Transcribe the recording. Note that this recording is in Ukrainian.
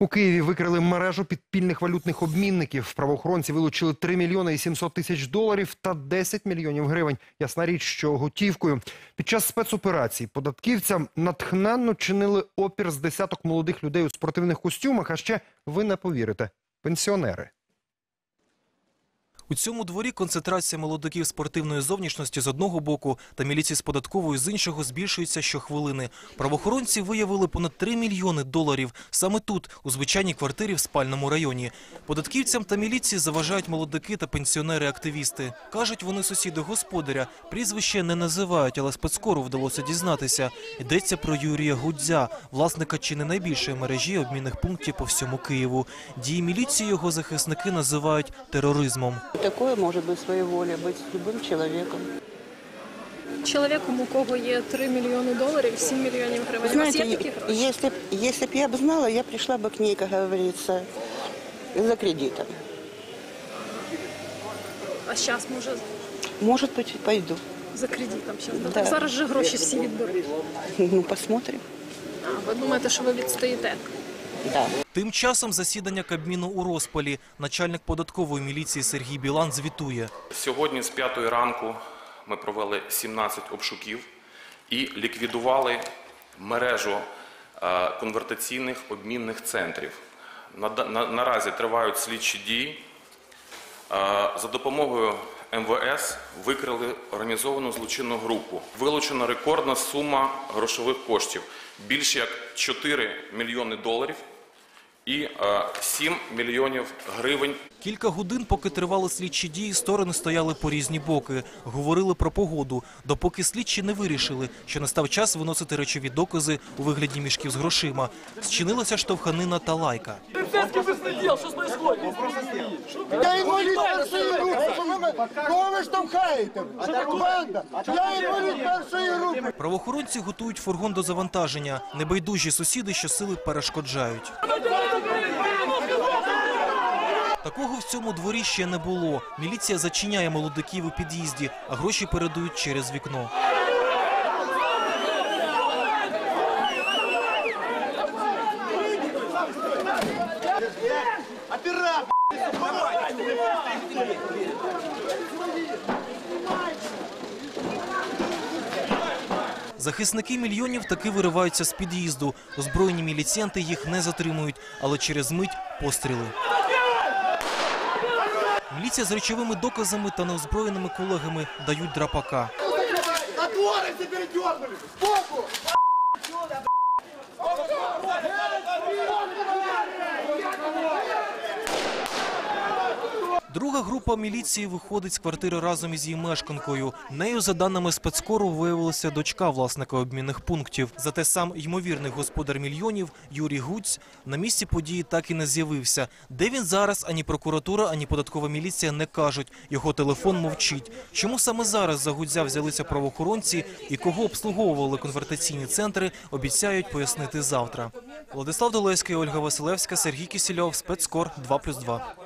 У Києві викрили мережу підпільних валютних обмінників. Правоохоронці вилучили 3 мільйони і 700 тисяч доларів та 10 мільйонів гривень. Ясна річ, що готівкою. Під час спецоперації податківцям натхненно чинили опір з десяток молодих людей у спортивних костюмах, а ще, ви не повірите, пенсіонери. У цьому дворі концентрація молодиків спортивної зовнішності з одного боку та міліції з податкової з іншого збільшується щохвилини. Правоохоронці виявили понад 3 мільйони доларів саме тут, у звичайній квартирі в спальному районі. Податківцям та міліції заважають молодики та пенсіонери-активісти. Кажуть, вони сусіди господаря. Прізвище не називають, але спецкору вдалося дізнатися. Йдеться про Юрія Гудзя, власника чи не найбільшої мережі обмінних пунктів по всьому Києву. Дії міліції його захисники називають тероризмом. Такое может быть своеволие, быть с любым человеком. Чоловіком, у кого є 3 мільйони доларів, 7 мільйонів гривень. У вас Знаете, є такі гроші? если, б- если бы я бы знала, я пришла бы к ней, как говорится, за кредитом. А зараз може Может быть, пойду. за кредитом. Щас, да? Да. Так зараз же гроші всі відберуть. Ну, посмотрим. А, ви думаєте, що ви відстоїте? Да. Тим часом засідання Кабміну у розпалі. Начальник податкової міліції Сергій Білан звітує. Сьогодні з п'ятої ранку ми провели 17 обшуків і ліквідували мережу е, конвертаційних обмінних центрів. На- на- Наразі тривають слідчі дії. Е, За допомогою МВС викрили організовану злочинну групу. Вилучена рекордна сума грошових коштів більше як 4 мільйони доларів і е, 7 мільйонів гривень Кілька годин, поки тривали слідчі дії, сторони стояли по різні боки, говорили про погоду, допоки слідчі не вирішили, що настав час виносити речові докази у вигляді мішків з грошима. Зчинилася штовханина та лайка. Я інвалід першої групи. Кого ви штовхаєте? Банда! Я інвалід першої групи. Правоохоронці готують фургон до завантаження. Небайдужі сусіди щосили перешкоджають. Такого в цьому дворі ще не було. Міліція зачиняє молодиків у під'їзді, а гроші передають через вікно. Захисники мільйонів таки вириваються з під'їзду. Озброєні міліціянти їх не затримують, але через мить постріли. Міліція з речовими доказами та неозброєними колегами дають драпака. Отворите, Друга група міліції виходить з квартири разом із її мешканкою. Нею, за даними спецкору, виявилася дочка власника обмінних пунктів. Зате сам ймовірний господар мільйонів Юрій Гуць на місці події так і не з'явився. Де він зараз, ані прокуратура, ані податкова міліція не кажуть. Його телефон мовчить. Чому саме зараз за Гудзя взялися правоохоронці і кого обслуговували конвертаційні центри, обіцяють пояснити завтра. Владислав Долеський, Ольга Василевська, Сергій Кісільов, спецкор 2+,2.